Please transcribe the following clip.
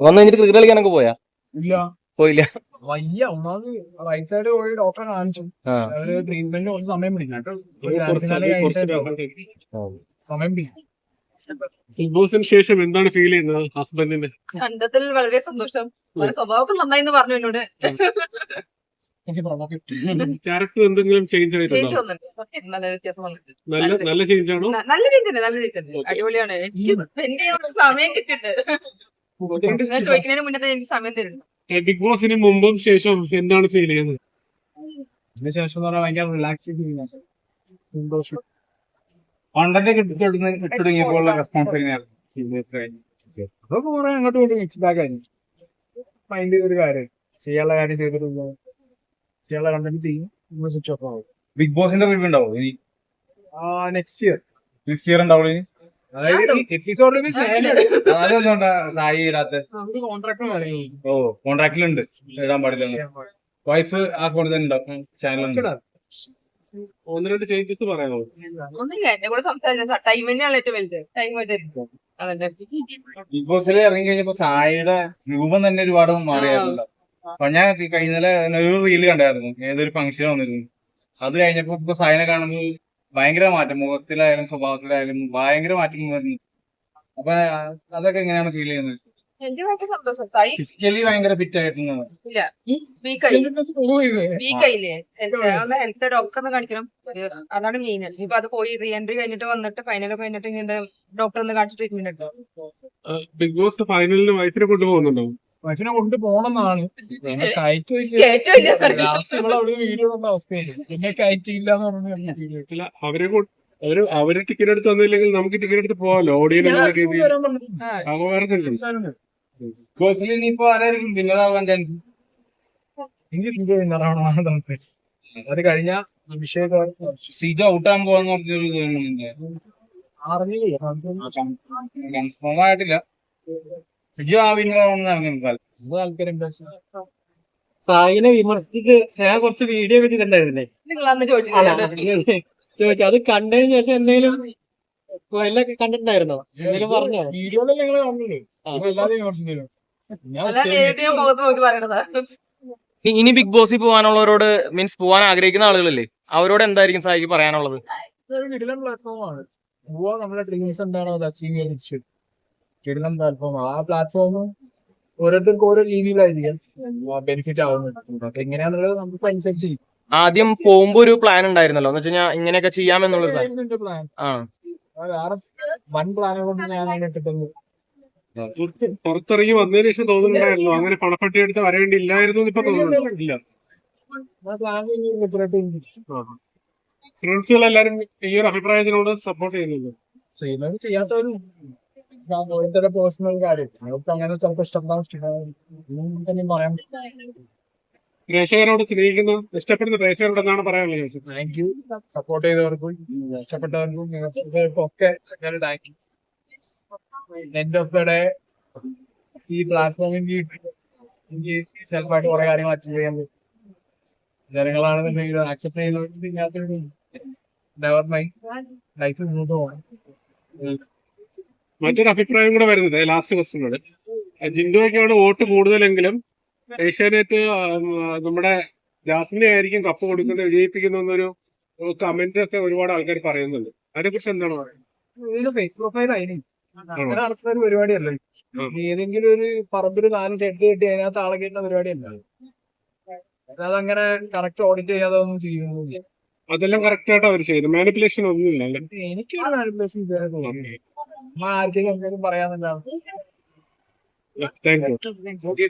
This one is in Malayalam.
വന്നു കഴിഞ്ഞിട്ട് ക്രിക്കറ്റ് കളിക്കാനൊക്കെ പോയാ? ഇല്ല. പോയില്ല. വയ്യ ഒന്നാമത് റൈറ്റ് സൈഡ് പോയി ഡോക്ടറെ കാണിച്ചു. ട്രീറ്റ്മെന്റ് കുറച്ച് സമയം പിടിക്കും. കേട്ടോ സമയം പിടിക്കും. ബിഗ് ബോസിന് ശേഷം എന്താണ് ഫീൽ ചെയ്യുന്നത് ഹസ്ബൻഡിന് കണ്ടതിൽ വളരെ സന്തോഷം. സ്വഭാവം നന്നായി എന്ന് പറഞ്ഞു എന്നോട്. ക്യാരക്ടർ എന്തെങ്കിലും ചേഞ്ച് ചേഞ്ച് ആയിട്ടുണ്ടോ നല്ല നല്ല നല്ല ചേഞ്ച് ആണോ? നല്ല ചേഞ്ച് നല്ല ചേഞ്ച് അടിപൊളിയാണ്. എനിക്ക് സമയം കിട്ടിയിട്ടുണ്ട്. ചോദിക്കുന്നതിന് മുന്നേ എനിക്ക് സമയം തരുന്നു. ബിഗ് ബോസിന് മുമ്പും ശേഷം എന്താണ് ഫീൽ ചെയ്യുന്നത്? അതിന് ശേഷം എന്ന് പറഞ്ഞാൽ ഭയങ്കര റിലാക്സ് സന്തോഷം. കോണ്ടന്റ് കിട്ടുടങ്ങിയപ്പോൾ റെസ്പോൺസ് എങ്ങനെയായിരുന്നു അതൊക്കെ കുറെ അങ്ങോട്ടും ഇങ്ങോട്ടും മിക്സ് ബാക്ക് ആയിരുന്നു മൈൻഡ് ഒരു കാര്യം. ചെയ്യാനുള്ള കാര്യം ചെയ്തിട്ടില്ല ചെയ്യാനുള്ള കണ്ടന്റ് ചെയ്യും. സ്വിച്ച് ഓഫ് ആവും. ബിഗ് ബോസിന്റെ റിവ്യൂ ഉണ്ടാവും? ഇനി ആ നെക്സ്റ്റ് ഇയർ നെക്സ്റ്റ് ഇയർ ഉണ്ടാവുള്ളൂ എപ്പിസോഡിൽ അതെന്തുകൊണ്ടാ സായി ഇടാത്ത? ഓ കോൺട്രാക്റ്റിലുണ്ട് ഇടാൻ പാടില്ല വൈഫ് ആ ഫോണിൽ തന്നെ ഉണ്ടാവും ചാനലുണ്ട് ഒന്ന് രണ്ട് ചേഞ്ചസ് പറയാമോ? ഒന്നുമില്ല കൂടെ സംസാരിച്ച ടൈം തന്നെയാണ് ഏറ്റവും വലുത്. ടൈം ബിഗ് ബോസിൽ ഇറങ്ങി കഴിഞ്ഞപ്പോ സായിയുടെ രൂപം തന്നെ ഒരുപാട് മാറിയായിരുന്നല്ലോ അപ്പൊ ഞാൻ കഴിഞ്ഞ ഒരു റീൽ കണ്ടായിരുന്നു. ഏതൊരു ഫംഗ്ഷൻ വന്നിരുന്നു. അത് കഴിഞ്ഞപ്പോ ഇപ്പൊ സായിനെ കാണുമ്പോൾ ഭയങ്കര മാറ്റം. മുഖത്തിലായാലും സ്വഭാവത്തിലായാലും ഭയങ്കര മാറ്റം വരുന്നു അപ്പൊ അതൊക്കെ എങ്ങനെയാണ് ഫീൽ ചെയ്യുന്നത്? എനിക്ക് ഭയങ്കര സന്തോഷം. സായി ഫിസിക്കലി ഭയങ്കര ഫിറ്റ് ആയിട്ടുണ്ട്? ഇല്ല. വീക്കായി വീക്കായില്ലേ ഒന്ന് ഹെൽത്ത് ഡോക്ടറെ ഒന്ന് കാണിക്കണം. അതാണ് മെയിൻ ഇപ്പൊ അത് പോയി റീ എൻട്രി കഴിഞ്ഞിട്ട് വന്നിട്ട് ഫൈനൽ കഴിഞ്ഞിട്ട് ഇങ്ങനെ ഡോക്ടറെ ഒന്ന് കാണിച്ച് ട്രീറ്റ്മെന്റ് എടുത്തോ ബിഗ് ബോസ് ഫൈനലിന് വൈഫിനെ കൊണ്ടുപോകുന്നുണ്ടോ? വൈഫിനെ കൊണ്ട് പോണെന്നാണ്. പിന്നെ കയറ്റില്ല ലാസ്റ്റ് ഇവിടെ അവിടെ വീഡിയോ ഉള്ള അവസ്ഥയായിരുന്നു പിന്നെ കയറ്റില്ല എന്ന് പറഞ്ഞു അവരെ അവർ അവർ ടിക്കറ്റ് എടുത്ത് വന്നില്ലെങ്കിൽ നമുക്ക് ടിക്കറ്റ് എടുത്ത് പോവാലോ. ചാൻസ് എനിക്ക് വിന്നറാവണമെന്നാണ് താല്പര്യം അത് കഴിഞ്ഞ അഭിഷേക് സിജ പോവാന്ന് പറഞ്ഞൊരു അറിഞ്ഞില്ല കൺഫേം ആയിട്ടില്ല. സായിനെ വിമർശിച്ചിട്ട് ഞാൻ കുറച്ച് വീഡിയോ ഒക്കെ ചെയ്തിട്ടുണ്ടായിരുന്നില്ലേ? നിങ്ങൾ അന്ന് ചോദിച്ചില്ല ചോദിച്ചു. അത് കണ്ടതിന് ശേഷം എന്തെങ്കിലും വല്ല കണ്ടിട്ടുണ്ടായിരുന്നോ? എന്തെങ്കിലും പറഞ്ഞോ? ഇനി ബിഗ് ബോസിൽ പോകാനുള്ളവരോട് മീൻസ് പോകാൻ ആഗ്രഹിക്കുന്ന ആളുകളല്ലേ? അവരോട് എന്തായിരിക്കും സായിക്ക് പറയാനുള്ളത്? പ്ലാറ്റ്ഫോമാണ് പോവാ നമ്മുടെ ഡ്രീംസ് എന്താണോ അത് അച്ചീവ് ചെയ്യാൻ കിടിലൻ പ്ലാറ്റ്ഫോം ആ. പ്ലാറ്റ്ഫോം ഓരോരുത്തർക്കും ഓരോ രീതിയിലായിരിക്കും ബെനിഫിറ്റ് ആവുന്നത്. അപ്പൊ എങ്ങനെയാന്നുള്ളത് നമുക്ക് അനുസരിച്ച് ആദ്യം പോകുമ്പോ ഒരു പ്ലാൻ ഉണ്ടായിരുന്നല്ലോ. എന്ന് വെച്ചാൽ ഇങ്ങനെയൊക്കെ ചെയ്യാമെന്നുള്ളൊരു എന്റെ പ്ലാൻ ആ. വേറെ വൺ പ്ലാനുകൊണ്ട് ഞാൻ പുറത്തിറങ്ങി വന്നതിന് ശേഷം തോന്നുന്നുണ്ടായിരുന്നു? അങ്ങനെ പണപ്പെട്ടി എടുത്ത് വരേണ്ടിയില്ലായിരുന്നു ഇല്ലായിരുന്നു ഇപ്പൊ തോന്നുന്നുണ്ട്? ഇല്ല. ആ പ്ലാൻ ഫ്രണ്ട്സുകളെല്ലാരും ഈ ഒരു അഭിപ്രായത്തിനോട് സപ്പോർട്ട് ചെയ്യുന്നുണ്ട്. ചെയ്യാത്തവരും ഓരോരുത്തരുടെ പേഴ്സണൽ കാര്യം. നമുക്ക് അങ്ങനെ ചിലപ്പോൾ ഇഷ്ടപ്പെടാൻ ഇഷ്ടപ്പെടാൻ പറയാൻ പ്രേക്ഷകരോട് സ്നേഹിക്കുന്ന. ഇഷ്ടപ്പെടുന്ന പ്രേക്ഷകരോട് എന്നാണ് പറയാനുള്ളത് ജോസഫ്? താങ്ക് യു സപ്പോർട്ട് ചെയ്തവർക്കും ഇഷ്ടപ്പെട്ടവർക്കും നിങ്ങൾക്കും ഒക്കെ thank you end of the day ഈ പ്ലാറ്റ്ഫോമിൽ എനിക്ക് സെൽഫായിട്ട് കുറെ കാര്യങ്ങൾ അച്ചീവ് ചെയ്യാൻ പറ്റും. ജനങ്ങളാണെന്നുണ്ടെങ്കിൽ ആക്സെപ്റ്റ് ചെയ്യുന്നവർക്ക് നെവർ മൈ ലൈഫ് മുന്നോട്ട് പോകണം. മറ്റൊരു അഭിപ്രായം കൂടെ വരുന്നത് ലാസ്റ്റ് ക്വസ്റ്റിനോട് ജിൻഡോയ്ക്കാണ് വോട്ട് കൂടുതലെങ്കിലും ഏഷ്യാനെറ്റ് നമ്മുടെ ജാസ്മിനെ ആയിരിക്കും കപ്പ് കൊടുക്കുന്നത് വിജയിപ്പിക്കുന്ന എന്നൊരു കമന്റ് ഒക്കെ ഒരുപാട് ആൾക്കാർ പറയുന്നുണ്ട്. അതിനെ കുറിച്ച് എന്താണ് പറയുന്നത്? ഒരു പരിപാടിയല്ല. ഏതെങ്കിലും ഒരു പറമ്പിൽ നാല് ടെഡ് കെട്ടി അതിനകത്ത് ആളെ കയറ്റുന്ന പരിപാടിയല്ല. അതങ്ങനെ കറക്റ്റ് ഓഡിറ്റ് ചെയ്യാതെ ഒന്നും ചെയ്യുന്നില്ല അതെല്ലാം കറക്റ്റ് ആയിട്ട് അവർ ചെയ്തു മാനിപ്പുലേഷൻ ഒന്നുമില്ല അല്ലേ? എനിക്കൊരു മാനിപ്പുലേഷൻ ഇതുവരെ തോന്നി അമ്മ ആർക്കെങ്കിലും എന്തെങ്കിലും പറയാന്നുണ്ടാവും താങ്ക് യു